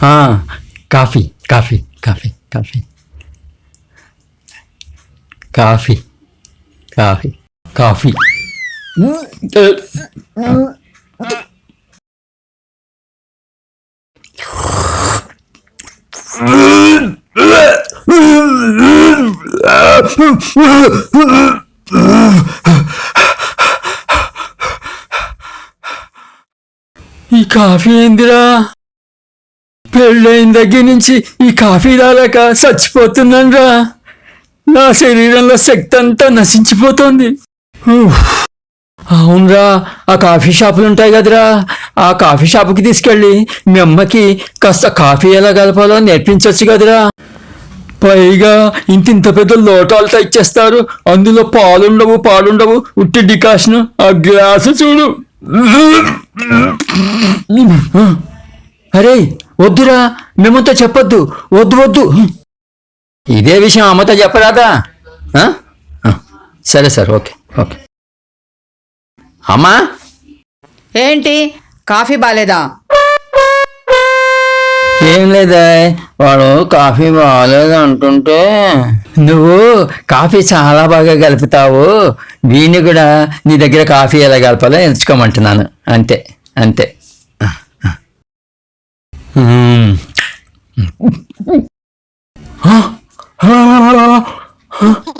ఆ, coffee coffee coffee coffee coffee coffee coffee ఈ coffee ఏందిరా పెళ్ళైన దగ్గర నుంచి ఈ కాఫీ తాగాక చచ్చిపోతున్నాను రా నా శరీరంలో శక్తి అంతా నశించిపోతుంది అవునరా ఆ కాఫీ షాపులు ఉంటాయి కదరా. ఆ కాఫీ షాపుకి తీసుకెళ్ళి మీ అమ్మకి కాస్త కాఫీ ఎలా కలపాలో నేర్పించవచ్చు కదరా. పైగా ఇంత ఇంత పెద్ద లోటాలతో ఇచ్చేస్తారు అందులో పాలుండవు పాలుండవు. ఉట్టి డికాషన్ ఆ గ్లాసు చూడు. అరే వద్దురా మేమంతా చెప్పొద్దు. వద్దు వద్దు. ఇదే విషయం అమ్మతో చెప్పరాదా? సరే సార్ ఓకే ఓకే. అమ్మా? ఏంటి? కాఫీ బాలేదా? ఏం లేదా వాడు కాఫీ బాగాలేదు అంటుంటే. నువ్వు కాఫీ చాలా బాగా కలుపుతావు. దీన్ని కూడా నీ దగ్గర కాఫీ ఎలా కలపాలో ఎంచుకోమంటున్నాను. అంతే అంతే. 아, 아.